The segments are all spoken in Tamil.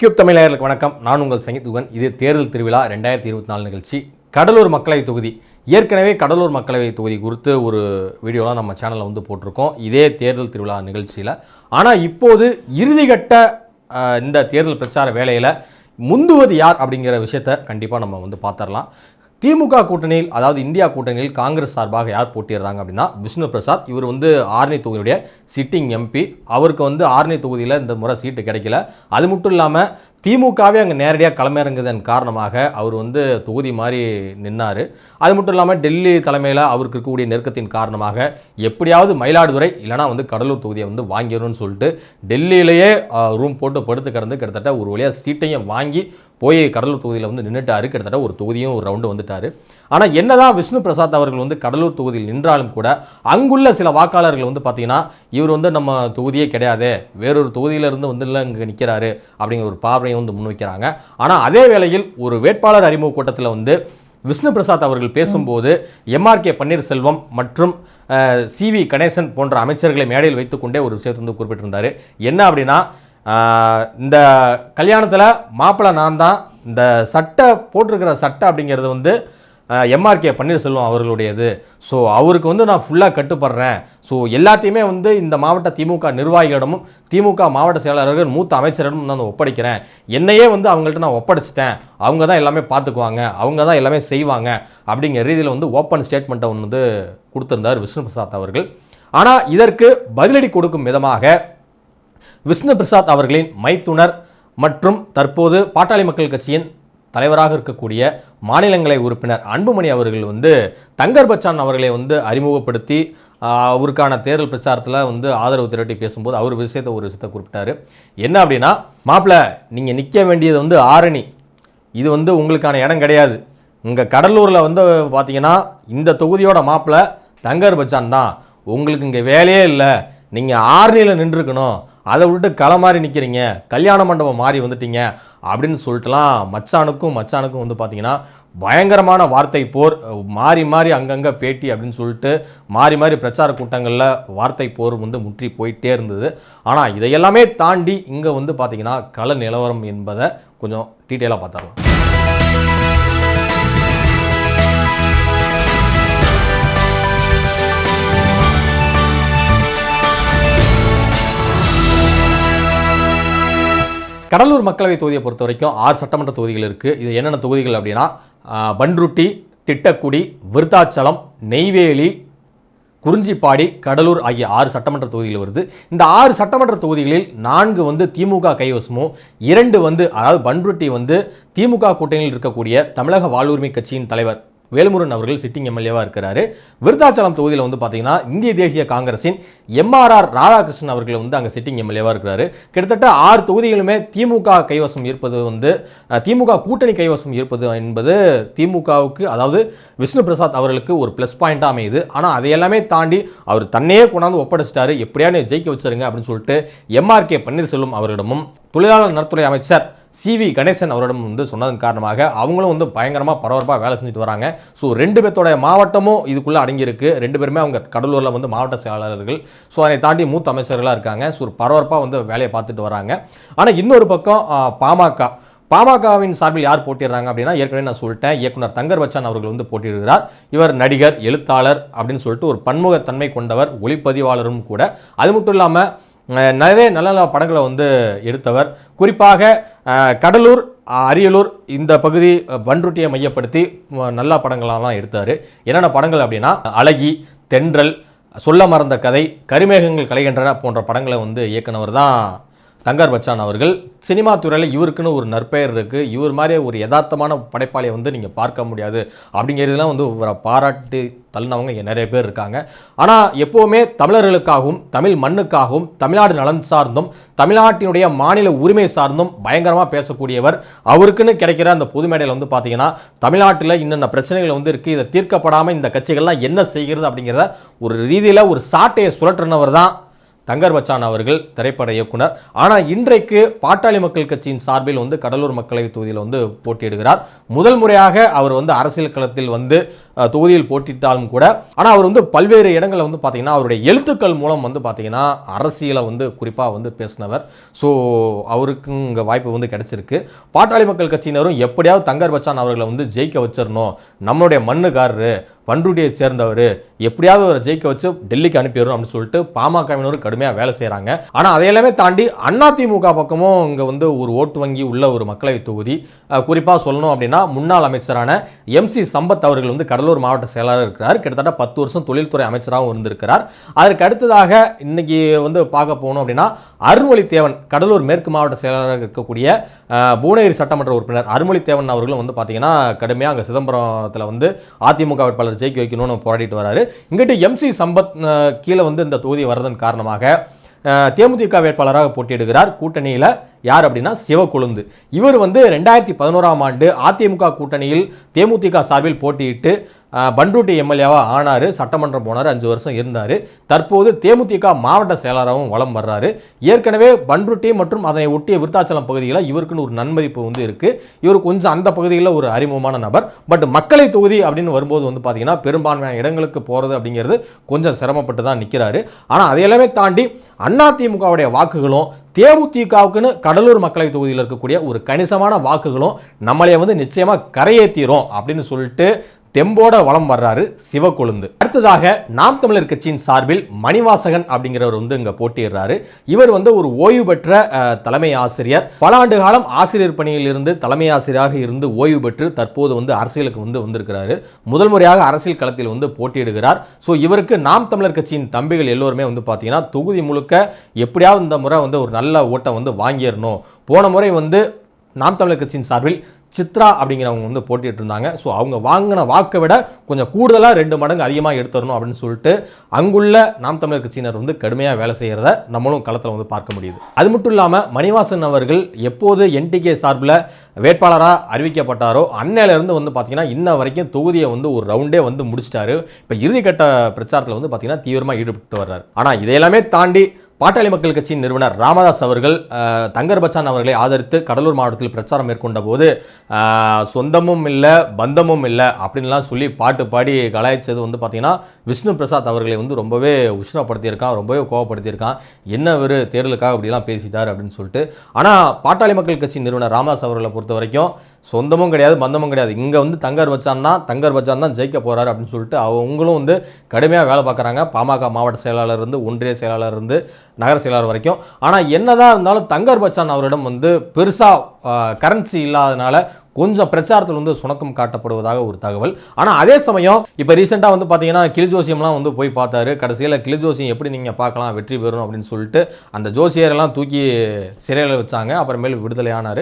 கியூப் தமிழர்களுக்கு வணக்கம். நான் உங்கள் சங்கீத்துகன் இது தேர்தல் திருவிழா ரெண்டாயிரத்தி இருபத்தி நாலு நிகழ்ச்சி. கடலூர் மக்களவை தொகுதி. ஏற்கனவே கடலூர் மக்களவை தொகுதி குறித்து ஒரு வீடியோலாம் நம்ம சேனலில் வந்து போட்டிருக்கோம். இதே தேர்தல் திருவிழா நிகழ்ச்சியில். ஆனால் இப்போது இறுதிகட்ட இந்த தேர்தல் பிரச்சார வேலையில் முந்துவது யார் அப்படிங்கிற விஷயத்த கண்டிப்பாக நம்ம வந்து பார்த்துடலாம் திமுக கூட்டணியில் அதாவது இந்தியா கூட்டணியில் காங்கிரஸ் சார்பாக யார் போட்டிடுறாங்க அப்படின்னா விஷ்ணு பிரசாத். இவர் வந்து ஆர்னி தொகுதியுடைய சிட்டிங் எம்பி அவருக்கு வந்து ஆர்னி தொகுதியில் இந்த முறை சீட்டு கிடைக்கல. அது மட்டும் இல்லாமல் திமுகவே அங்கே நேரடியாக களமிறங்குதன் காரணமாக அவர் வந்து தொகுதி மாதிரி நின்னார். அது மட்டும் இல்லாமல் டெல்லி தலைமையில் அவருக்கு இருக்கக்கூடிய நெருக்கத்தின் காரணமாக எப்படியாவது மயிலாடுதுறை இல்லைனா வந்து கடலூர் தொகுதியை வந்து வாங்கிடணும்னு சொல்லிட்டு டெல்லியிலேயே ரூம் போட்டு படுத்து கிடந்து கிட்டத்தட்ட ஒரு வழியாக சீட்டையும் வாங்கி போய் கடலூர் தொகுதியில் வந்து நின்றுட்டாரு கிட்டத்தட்ட ஒரு தொகுதியும் ஒரு ரவுண்டு வந்துட்டார். ஆனால் என்னதான் விஷ்ணு பிரசாத் அவர்கள் வந்து கடலூர் தொகுதியில் நின்றாலும் கூட அங்குள்ள சில வாக்காளர்கள் வந்து பார்த்தீங்கன்னா இவர் வந்து நம்ம தொகுதியே கிடையாது வேறொரு தொகுதியிலிருந்து வந்து இல்லை இங்கே நிற்கிறாரு அப்படிங்கிற ஒரு பார்வையை வந்து முன்வைக்கிறாங்க ஆனால் அதே வேளையில் ஒரு வேட்பாளர் அறிமுக கூட்டத்தில் வந்து விஷ்ணு பிரசாத் அவர்கள் பேசும்போது எம்ஆர்கே பன்னீர்செல்வம் மற்றும் சி வி கணேசன் போன்ற அமைச்சர்களை மேடையில் வைத்துக்கொண்டே ஒரு விஷயத்தை வந்து குறிப்பிட்டிருந்தார். என்ன அப்படின்னா இந்த கல்யாணத்தில் மாப்பிள்ளை நான் தான் இந்த சட்டை போட்டிருக்கிற சட்டை அப்படிங்கிறது வந்து எம்ஆர்கே பன்னீர்செல்வம் அவர்களுடையது. ஸோ அவருக்கு வந்து நான் ஃபுல்லாக கட்டுப்படுறேன். ஸோ எல்லாத்தையுமே வந்து இந்த மாவட்ட திமுக நிர்வாகிகளிடமும் திமுக மாவட்ட செயலாளர்கள் மூத்த அமைச்சரிடமும் நான் ஒப்படைக்கிறேன். என்னையே வந்து அவங்கள்ட்ட நான் ஒப்படைச்சிட்டேன். அவங்க தான் எல்லாமே பார்த்துக்குவாங்க. அவங்க தான் எல்லாமே செய்வாங்க. அப்படிங்கிற ரீதியில் வந்து ஓப்பன் ஸ்டேட்மெண்ட்டை வந்து கொடுத்துருந்தார் விஷ்ணு பிரசாத் அவர்கள். ஆனால் இதற்கு பதிலடி கொடுக்கும் விதமாக விஷ்ணு பிரசாத் அவர்களின் மைத்துனர் மற்றும் தற்போது பாட்டாளி மக்கள் கட்சியின் தலைவராக இருக்கக்கூடிய மாநிலங்களை உறுப்பினர் அன்புமணி அவர்கள் வந்து தங்கர் பச்சான் அவர்களை வந்து அறிமுகப்படுத்தி அவருக்கான தேர்தல் பிரச்சாரத்தில் வந்து ஆதரவு திரட்டி பேசும்போது அவர் விஷயத்தை ஒரு விஷயத்தை குறிப்பிட்டாரு. என்ன அப்படின்னா மாப்பிள்ளை நீங்கள் நிற்க வேண்டியது வந்து ஆரணி. இது வந்து உங்களுக்கான இடம் கிடையாது. இங்கே கடலூரில் வந்து பார்த்தீங்கன்னா இந்த தொகுதியோட மாப்பிள்ளை தங்கர் பச்சான் தான். உங்களுக்கு இங்கே வேலையே இல்லை. நீங்கள் ஆரணியில் நின்றுருக்கணும் அதை விட்டு களை மாறி நிற்கிறீங்க கல்யாண மண்டபம் மாறி வந்துட்டீங்க அப்படின்னு சொல்லிட்டுலாம் மச்சானுக்கும் மச்சானுக்கும் வந்து பார்த்தீங்கன்னா பயங்கரமான வார்த்தை போர் மாறி மாறி அங்கங்கே பேட்டி அப்படின்னு சொல்லிட்டு மாறி மாறி பிரச்சார கூட்டங்களில் வார்த்தை போர் வந்து முற்றி போயிட்டே இருந்தது. ஆனால் இதையெல்லாமே தாண்டி இங்கே வந்து பார்த்தீங்கன்னா கள நிலவரம் என்பதை கொஞ்சம் டீட்டெயிலாக பார்த்துடலாம். கடலூர் மக்களவை தொகுதியை பொறுத்த வரைக்கும் ஆறு சட்டமன்ற தொகுதிகள் இருக்குது இது என்னென்ன தொகுதிகள் அப்படின்னா பன்ருட்டி பண்ருட்டி திட்டக்குடி விருத்தாச்சலம் நெய்வேலி குறிஞ்சிப்பாடி கடலூர் ஆகிய ஆறு சட்டமன்ற தொகுதிகள் வருது. இந்த ஆறு சட்டமன்ற தொகுதிகளில் நான்கு வந்து திமுக கைவசமும் இரண்டு வந்து அதாவது பண்ருட்டி வந்து திமுக கூட்டணியில் இருக்கக்கூடிய தமிழக வாழ்வுரிமை கட்சியின் தலைவர் வேலுமுருகன் அவர்கள் சிட்டிங் எம்எல்ஏவாக இருக்கிறாரு. விருத்தாச்சலம் தொகுதியில் வந்து பார்த்தீங்கன்னா இந்திய தேசிய காங்கிரஸின் எம்ஆர்ஆர் ராதாகிருஷ்ணன் அவர்கள் வந்து அங்கே சிட்டிங் எம்எல்ஏவாக இருக்கிறாரு. கிட்டத்தட்ட ஆறு தொகுதிகளுமே திமுக கைவசம் இருப்பது வந்து திமுக கூட்டணி கைவசம் இருப்பது என்பது திமுகவுக்கு அதாவது விஷ்ணு பிரசாத் அவர்களுக்கு ஒரு ப்ளஸ் பாயிண்ட்டாக அமையுது. ஆனால் அதையெல்லாமே தாண்டி அவர் தன்னையே கொண்டாந்து ஒப்படைச்சிட்டாரு. எப்படியான ஜெயிக்க வச்சிருங்க அப்படின்னு சொல்லிட்டு எம்ஆர்கே பன்னீர்செல்வம் அவரிடமும் தொழிலாளர் நலத்துறை அமைச்சர் சி வி கணேசன் அவரிடம் வந்து சொன்னதன் காரணமாக அவங்களும் வந்து பயங்கரமாக பரபரப்பாக வேலை செஞ்சுட்டு வராங்க. ஸோ ரெண்டு பேர்த்தோட மாவட்டமும் இதுக்குள்ளே அடங்கியிருக்கு. ரெண்டு பேருமே அவங்க கடலூரில் வந்து மாவட்ட செயலாளர்கள். ஸோ அதை தாண்டி மூத்த அமைச்சர்களாக இருக்காங்க. ஸோ பரபரப்பாக வந்து வேலையை பார்த்துட்டு வராங்க. ஆனால் இன்னொரு பக்கம் பாமக. பாமகவின் சார்பில் யார் போட்டிடுறாங்க அப்படின்னா ஏற்கனவே நான் சொல்லிட்டேன். இயக்குனர் தங்கர் பச்சான் அவர்கள் வந்து போட்டியிடுகிறார். இவர் நடிகர் எழுத்தாளர் அப்படின்னு சொல்லிட்டு ஒரு பன்முகத்தன்மை கொண்டவர் ஒளிப்பதிவாளரும் கூட. அது மட்டும் இல்லாமல் நிறைய நல்ல நல்ல படங்களை வந்து எடுத்தவர். குறிப்பாக கடலூர் அரியலூர் இந்த பகுதி பன்ருட்டியை மையப்படுத்தி நல்ல படங்களெல்லாம் எடுத்தார். என்னென்ன படங்கள் அப்படின்னா அழகி தென்றல் சொல்ல மறந்த கதை கரிமேகங்கள் கலைகின்றன போன்ற படங்களை வந்து இயக்குனவர் தான். தங்கர் பச்சான் அவர்கள் சினிமா துறையில் இவருக்குன்னு ஒரு நற்பெயர் இருக்குது இவர் மாதிரி ஒரு யதார்த்தமான படைப்பாளியை வந்து நீங்கள் பார்க்க முடியாது. அப்படிங்கிறதுலாம் வந்து இவரை பாராட்டி தள்ளினவங்க நிறைய பேர் இருக்காங்க. ஆனால் எப்போவுமே தமிழர்களுக்காகவும் தமிழ் மண்ணுக்காகவும் தமிழ்நாடு நலன் சார்ந்தும் தமிழ்நாட்டினுடைய மாநில உரிமை சார்ந்தும் பயங்கரமாக பேசக்கூடியவர் அவருக்குன்னு கிடைக்கிற அந்த பொது மேடையில் வந்து பார்த்தீங்கன்னா தமிழ்நாட்டில் இன்னென்ன பிரச்சனைகள் வந்து இருக்குது இதை தீர்க்கப்படாமல் இந்த கட்சிகள்லாம் என்ன செய்கிறது அப்படிங்கிறத ஒரு ரீதியில் ஒரு சாட்டையை சுழற்றினவர் தான் தங்கர் பச்சான் அவர்கள் திரைப்பட இயக்குனர். ஆனால் இன்றைக்கு பாட்டாளி மக்கள் கட்சியின் சார்பில் வந்து கடலூர் மக்களவை தொகுதியில் வந்து போட்டியிடுகிறார். முதல் முறையாக அவர் வந்து அரசியல் களத்தில் வந்து தொகுதியில் போட்டிட்டாலும் கூட ஆனால் அவர் வந்து பல்வேறு இடங்களில் வந்து பார்த்தீங்கன்னா அவருடைய எழுத்துக்கள் மூலம் வந்து பார்த்தீங்கன்னா அரசியலை வந்து குறிப்பாக வந்து பேசினவர். ஸோ அவருக்கு இங்கே வாய்ப்பு வந்து கிடைச்சிருக்கு. பாட்டாளி மக்கள் கட்சியினரும் எப்படியாவது தங்கர் பச்சான் அவர்களை வந்து ஜெயிக்க வச்சிடணும் நம்மளுடைய மண்ணுக்காரரு பண்ருட்டியை சேர்ந்தவர் எப்படியாவது அவரை ஜெயிக்க வச்சு டெல்லிக்கு அனுப்பிடணும் அப்படின்னு சொல்லிட்டு பாமகவினரும் கடுமையாக வேலை செய்கிறாங்க ஆனால் அதையெல்லாமே தாண்டி அதிமுக பக்கமும் இங்கே வந்து ஒரு ஓட்டு வங்கி உள்ள ஒரு மக்களவை தொகுதி. குறிப்பாக சொல்லணும் அப்படின்னா முன்னாள் அமைச்சரான எம்சி சம்பத் அவர்கள் வந்து கடலூர் மாவட்ட செயலாளர் இருக்கிறார். கிட்டத்தட்ட பத்து வருஷம் தொழில்துறை அமைச்சராகவும் இருந்திருக்கிறார். அதற்கு அடுத்ததாக இன்னைக்கு வந்து பார்க்க போகணும் அப்படின்னா அருள்மொழித்தேவன் கடலூர் மேற்கு மாவட்ட செயலாளராக இருக்கக்கூடிய பூனகிரி சட்டமன்ற உறுப்பினர் அருள்மொழித்தேவன் அவர்களும் வந்து பார்த்தீங்கன்னா கடுமையாக அங்கே சிதம்பரத்தில் வந்து அதிமுக வேட்பாளர் ஜெயிக்க வைக்கணும்னு போராடிட்டு வராரு. இங்கிட்டு எம்சி சம்பத் கீழே வந்து இந்த தொகுதி வர்றதன் காரணமாக தேமுதிக வேட்பாளராக போட்டியிடுகிறார். கூட்டணியில் யார் அப்படின்னா சிவக்கொழுந்து. இவர் வந்து ரெண்டாயிரத்தி பதினோராம் ஆண்டு அதிமுக கூட்டணியில் தேமுதிக சார்பில் போட்டியிட்டு பண்ருட்டி எம்எல்ஏவாக ஆனார் சட்டமன்றம் போனார் அஞ்சு வருஷம் இருந்தார். தற்போது தேமுதிக மாவட்ட செயலாளராகவும் வலம் வர்றாரு. ஏற்கனவே பண்ருட்டி மற்றும் அதனை ஒட்டிய விருத்தாச்சலம் பகுதியில் இவருக்குன்னு ஒரு நன்மதிப்பு வந்து இருக்குது இவர் கொஞ்சம் அந்த பகுதியில் ஒரு அறிமுகமான நபர். பட் மக்களை தொகுதி அப்படின்னு வரும்போது வந்து பார்த்தீங்கன்னா பெரும்பான்மையான இடங்களுக்கு போகிறது அப்படிங்கிறது கொஞ்சம் சிரமப்பட்டு தான் நிற்கிறாரு ஆனால் அதையெல்லாமே தாண்டி அதிமுகவுடைய வாக்குகளும் தேமுதிகவுக்குன்னு கடலூர் மக்களவை தொகுதியில் இருக்கக்கூடிய ஒரு கணிசமான வாக்குகளும் நம்மளே வந்து நிச்சயமாக கரையேற்றிடும் அப்படின்னு சொல்லிட்டு தெம்போட வளம் வர்றாரு சிவக்கொழுந்து. அடுத்ததாக நாம் தமிழர் கட்சியின் சார்பில் மணிவாசகன் அப்படிங்கிறவர் வந்து இங்க போட்டியிடுறாரு. இவர் வந்து ஒரு ஓய்வு பெற்ற தலைமை ஆசிரியர். பல ஆண்டு காலம் ஆசிரியர் பணியில் இருந்து தலைமை ஆசிரியராக இருந்து ஓய்வு பெற்று தற்போது வந்து அரசியலுக்கு வந்து வந்திருக்கிறாரு. முதல் முறையாக அரசியல் களத்தில் வந்து போட்டியிடுகிறார். ஸோ இவருக்கு நாம் தமிழர் கட்சியின் தம்பிகள் எல்லோருமே வந்து பார்த்தீங்கன்னா தொகுதி முழுக்க எப்படியாவது இந்த முறை வந்து ஒரு நல்ல ஓட்டம் வந்து வாங்கிடணும். போன முறை வந்து நாம் தமிழர் கட்சியின் சார்பில் சித்ரா அப்படிங்கிறவங்க வந்து போட்டிட்டு இருந்தாங்க ஸோ அவங்க வாங்கின வாக்கை விட கொஞ்சம் கூடுதலாக ரெண்டு மடங்கு அதிகமாக எடுத்துடணும் அப்படின்னு சொல்லிட்டு அங்குள்ள நாம் தமிழர் கட்சியினர் வந்து கடுமையாக வேலை செய்கிறத நம்மளும் களத்தில் வந்து பார்க்க முடியுது. அது மட்டும் இல்லாமல் மணிவாசன் அவர்கள் எப்போது என்டிகே சார்பில் வேட்பாளராக அறிவிக்கப்பட்டாரோ அன்னையிலேருந்து வந்து பார்த்தீங்கன்னா இன்ன வரைக்கும் தொகுதியை வந்து ஒரு ரவுண்டே வந்து முடிச்சிட்டாரு. இப்போ இறுதிக்கட்ட பிரச்சாரத்தில் வந்து பார்த்தீங்கன்னா தீவிரமாக ஈடுபட்டு வர்றாரு. ஆனால் இதையெல்லாமே தாண்டி பாட்டாளி மக்கள் கட்சியின் நிறுவனர் ராமதாஸ் அவர்கள் தங்கர் பச்சான் அவர்களை ஆதரித்து கடலூர் மாவட்டத்தில் பிரச்சாரம் மேற்கொண்ட போது சொந்தமும் இல்லை பந்தமும் இல்லை அப்படின்லாம் சொல்லி பாட்டு பாடி கலாய்ச்சது வந்து பார்த்தீங்கன்னா விஷ்ணு பிரசாத் அவர்களை வந்து ரொம்பவே உஷ்ணப்படுத்தியிருக்கான் ரொம்பவே கோவப்படுத்தியிருக்கான். என்ன ஒரு தேர்தலுக்காக அப்படிலாம் பேசிட்டார் அப்படின்னு சொல்லிட்டு. ஆனால் பாட்டாளி மக்கள் கட்சி நிறுவனர் ராமதாஸ் அவர்களை பொறுத்த வரைக்கும் சொந்தமும் கிடையாது பந்தமும் கிடையாது. இங்கே வந்து தங்கர் பச்சான் தான் தங்கர் பச்சான் தான் ஜெயிக்க போறாரு அப்படின்னு சொல்லிட்டு அவங்களும் வந்து கடுமையாக வேலை பார்க்குறாங்க. பாமக மாவட்ட செயலாளர் இருந்து ஒன்றிய செயலாளர் இருந்து நகர செயலாளர் வரைக்கும். ஆனால் என்னதான் இருந்தாலும் தங்கர் பச்சான் அவரிடம் வந்து பெருசாக கரன்சி இல்லாதனால கொஞ்சம் பிரச்சாரத்தில் வந்து சுணக்கம் காட்டப்படுவதாக ஒரு தகவல். ஆனால் அதே சமயம் இப்போ ரீசெண்டாக வந்து பார்த்தீங்கன்னா கிளிஜோசியம்லாம் வந்து போய் பார்த்தாரு. கடைசியில் கிளிஜோசியம் எப்படி நீங்கள் பார்க்கலாம் வெற்றி பெறும் அப்படின்னு சொல்லிட்டு அந்த ஜோசியரெல்லாம் தூக்கி சிறையில் வச்சாங்க. அப்புறமேல் விடுதலை ஆனார்.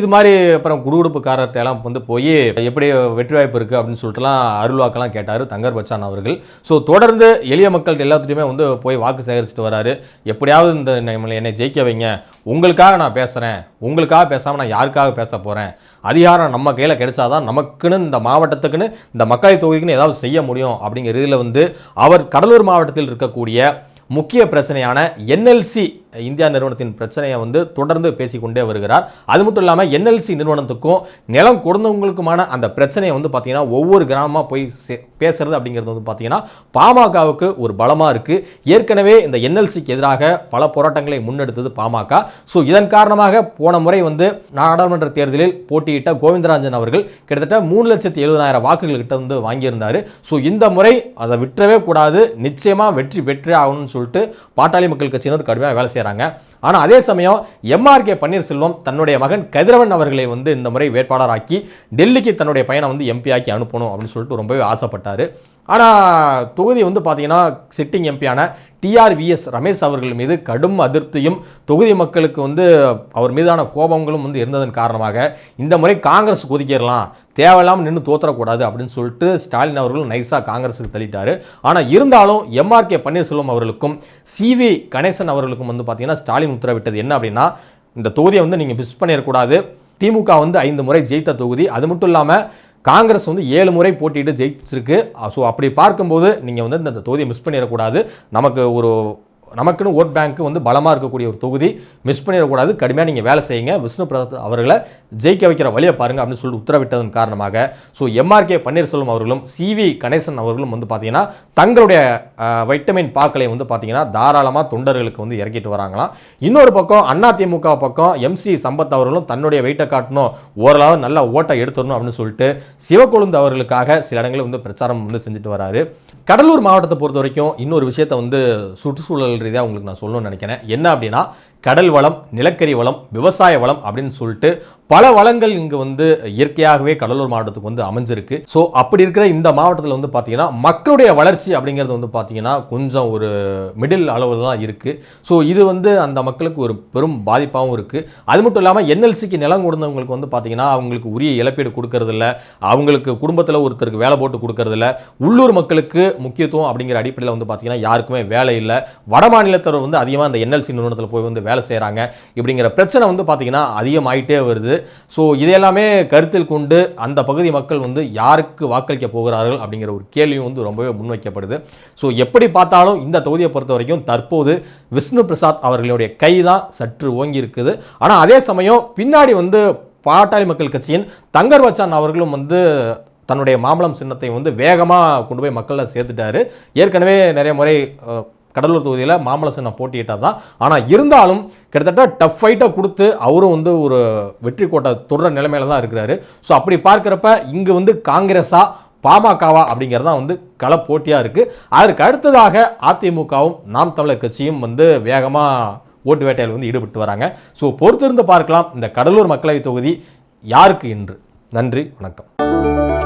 இது மாதிரி அப்புறம் குடுகுடுப்புக்காரர்கிட்ட எல்லாம் வந்து போய் எப்படி வெற்றி வாய்ப்பு இருக்குது அப்படின்னு சொல்லிட்டுலாம் அருள்வாக்கெல்லாம் கேட்டார் தங்கர் பச்சான் அவர்கள். ஸோ தொடர்ந்து எளிய மக்கள்கிட்ட எல்லாத்துட்டையுமே வந்து போய் வாக்கு சேகரிச்சுட்டு வராரு. எப்படியாவது இந்த என்னை ஜெயிக்க வைங்க. உங்களுக்காக நான் பேசுகிறேன் உங்களுக்காக பேசாமல் நான் யாருக்காக பேச போகிறேன் அதிகாரம் நம்ம கையில் கிடைச்சாதான் நமக்குன்னு இந்த மாவட்டத்துக்குன்னு இந்த மக்களவை தொகுதிக்குன்னு ஏதாவது செய்ய முடியும் அப்படிங்கிற இதில் வந்து அவர் கடலூர் மாவட்டத்தில் இருக்கக்கூடிய முக்கிய பிரச்சனையான என்எல்சி இந்தியா நிறுவனத்தின் பிரச்சனையை வந்து தொடர்ந்து பேசிக்கொண்டே வருகிறார். அது மட்டும் இல்லாமல் என்எல்சி நிறுவனத்துக்கும் நிலம் கொடுத்தவங்களுக்குமான அந்த பிரச்சனையை வந்து பார்த்தீங்கன்னா ஒவ்வொரு கிராமமாக போய் பேசுறது அப்படிங்கிறது வந்து பார்த்தீங்கன்னா பாமகவுக்கு ஒரு பலமாக இருக்குது ஏற்கனவே இந்த என்எல்சிக்கு எதிராக பல போராட்டங்களை முன்னெடுத்தது பாமக. ஸோ இதன் காரணமாக போன முறை வந்து நாடாளுமன்ற தேர்தலில் போட்டியிட்ட கோவிந்தராஜன் அவர்கள் கிட்டத்தட்ட மூணு லட்சத்தி எழுபதாயிரம் வாக்குகள் கிட்ட வந்து வாங்கியிருந்தார். ஸோ இந்த முறை அதை விட்டுறவே கூடாது. நிச்சயமாக வெற்றி வெற்றி ஆகணும்னு சொல்லிட்டு பாட்டாளி மக்கள் கட்சியினர் கடுமையாக வேலை செய்கிறாங்க. ஆனால் அதே சமயம் எம்ஆர்கே பன்னீர்செல்வம் தன்னுடைய மகன் கதிரவன் அவர்களை வந்து இந்த முறை வேட்பாளராக்கி டெல்லிக்கு தன்னுடைய பையனை வந்து எம்பி ஆக்கி அனுப்பணும் அப்படின்னு சொல்லிட்டு ரொம்பவே ஆசைப்பட்டார். ஆனால் தொகுதி வந்து பார்த்தீங்கன்னா சிட்டிங் எம்பியான டிஆர்விஎஸ் ரமேஷ் அவர்கள் மீது கடும் அதிருப்தியும் தொகுதி மக்களுக்கு வந்து அவர் மீதான கோபங்களும் வந்து இருந்ததன் காரணமாக இந்த முறை காங்கிரஸ் ஒதுக்கிடலாம் தேவையில்லாமல் நின்று தோற்றக்கூடாது அப்படின்னு சொல்லிட்டு ஸ்டாலின் அவர்கள் நைஸாக காங்கிரஸுக்கு தள்ளிட்டார். ஆனால் இருந்தாலும் எம்ஆர்கே பன்னீர்செல்வம் அவர்களுக்கும் சிவி கணேசன் அவர்களுக்கும் வந்து பார்த்தீங்கன்னா ஸ்டாலின் உத்தரவிட்டது என்ன அப்படின்னா இந்த தொகுதியை வந்து நீங்கள் மிஸ் பண்ணிடக்கூடாது. திமுக வந்து ஐந்து முறை ஜெயித்த தொகுதி. அது மட்டும் இல்லாமல் காங்கிரஸ் வந்து ஏழு முறை போட்டியிட்டு ஜெயிச்சிருக்கு. ஸோ அப்படி பார்க்கும்போது நீங்கள் வந்து இந்த தொகுதியை மிஸ் பண்ணிடக்கூடாது. நமக்கு ஒரு நமக்குன்னு ஓட் பேங்க்கு வந்து பலமாக இருக்கக்கூடிய ஒரு தொகுதி. மிஸ் பண்ணிடக்கூடாது. கடுமையாக நீங்கள் வேலை செய்யுங்க. விஷ்ணு பிரசாத் அவர்களை ஜெயிக்க வைக்கிற வழியை பாருங்கள் அப்படின்னு சொல்லிட்டு உத்தரவிட்டதன் காரணமாக. ஸோ எம்ஆர்கே பன்னீர்செல்வம் அவர்களும் சிவி கணேசன் அவர்களும் வந்து பார்த்தீங்கன்னா தங்களுடைய வைட்டமின் பாக்களை வந்து பார்த்தீங்கன்னா தாராளமாக தொண்டர்களுக்கு வந்து இறக்கிட்டு வராங்களாம். இன்னொரு பக்கம் அதிமுக பக்கம் எம்சி சம்பத் அவர்களும் தன்னுடைய வெயிட்டை காட்டணும். ஓரளவு நல்ல ஓட்டை எடுத்துடணும் அப்படின்னு சொல்லிட்டு சிவக்கொழுந்து அவர்களுக்காக சில இடங்களில் வந்து பிரச்சாரம் வந்து செஞ்சுட்டு வராரு. கடலூர் மாவட்டத்தை பொறுத்த வரைக்கும் இன்னொரு விஷயத்தை வந்து சுற்றுச்சூழல் ரீதியாக உங்களுக்கு நான் சொல்லணும்னு நினைக்கிறேன். என்ன அப்படின்னா கடல் வளம் நிலக்கரி வளம் விவசாய வளம் அப்படின்னு சொல்லிட்டு பல வளங்கள் இங்கே வந்து இயற்கையாகவே கடலூர் மாவட்டத்துக்கு வந்து அமைஞ்சிருக்கு. ஸோ அப்படி இருக்கிற இந்த மாவட்டத்தில் வந்து பார்த்தீங்கன்னா மக்களுடைய வளர்ச்சி அப்படிங்கிறது வந்து பார்த்தீங்கன்னா கொஞ்சம் ஒரு மிடில் அளவில் தான் இருக்குது ஸோ இது வந்து அந்த மக்களுக்கு ஒரு பெரும் பாதிப்பாகவும் இருக்குது அது மட்டும் இல்லாமல் என்எல்சிக்கு நிலம் கொடுத்தவங்களுக்கு வந்து பார்த்தீங்கன்னா அவங்களுக்கு உரிய இழப்பீடு கொடுக்கறதில்ல. அவங்களுக்கு குடும்பத்தில் ஒருத்தருக்கு வேலை போட்டு கொடுக்கறதில்ல. உள்ளூர் மக்களுக்கு முக்கியத்துவம் அப்படிங்கிற அடிப்படையில் வந்து பார்த்தீங்கன்னா யாருக்குமே வேலை இல்லை. வட மாநிலத்தவர் வந்து அதிகமாக அந்த என்எல்சி நிறுவனத்தில் போய் வந்து வேலை செய்கிறாங்க இப்படிங்கிற பிரச்சனை வந்து பார்த்தீங்கன்னா அதிகமாயிட்டே வருது. ஸோ இதையெல்லாமே கருத்தில் கொண்டு அந்த பகுதி மக்கள் வந்து யாருக்கு வாக்களிக்க போகிறார்கள் அப்படிங்கிற ஒரு கேள்வியும் வந்து ரொம்பவே முன்வைக்கப்படுது. ஸோ எப்படி பார்த்தாலும் இந்த தொகுதியை பொறுத்த வரைக்கும் தற்போது விஷ்ணு பிரசாத் அவர்களுடைய கை தான் சற்று ஓங்கி இருக்குது. ஆனால் அதே சமயம் பின்னாடி வந்து பாட்டாளி மக்கள் கட்சியின் தங்கர் வச்சான் அவர்களும் வந்து தன்னுடைய மாம்பழம் சின்னத்தை வந்து வேகமாக கொண்டு போய் மக்களில் சேர்த்துட்டாரு. ஏற்கனவே நிறைய முறை கடலூர் தொகுதியில் மாம்பழ சின்னம் போட்டியிட்டார் தான். ஆனால் இருந்தாலும் கிட்டத்தட்ட டஃப் ஃபைட்டை கொடுத்து அவரும் வந்து ஒரு வெற்றி கோட்டை தொடர நிலைமையில தான் இருக்கிறாரு. ஸோ அப்படி பார்க்குறப்ப இங்கே வந்து காங்கிரஸா பாமகவா அப்படிங்கிறது தான் வந்து கள போட்டியாக இருக்குது அதற்கு அடுத்ததாக அதிமுகவும் நாம் தமிழர் கட்சியும் வந்து வேகமாக ஓட்டு வேட்டையில் வந்து ஈடுபட்டு வராங்க. ஸோ பொறுத்திருந்து பார்க்கலாம் இந்த கடலூர் மக்களவைத் தொகுதி யாருக்கு இன்று. நன்றி வணக்கம்.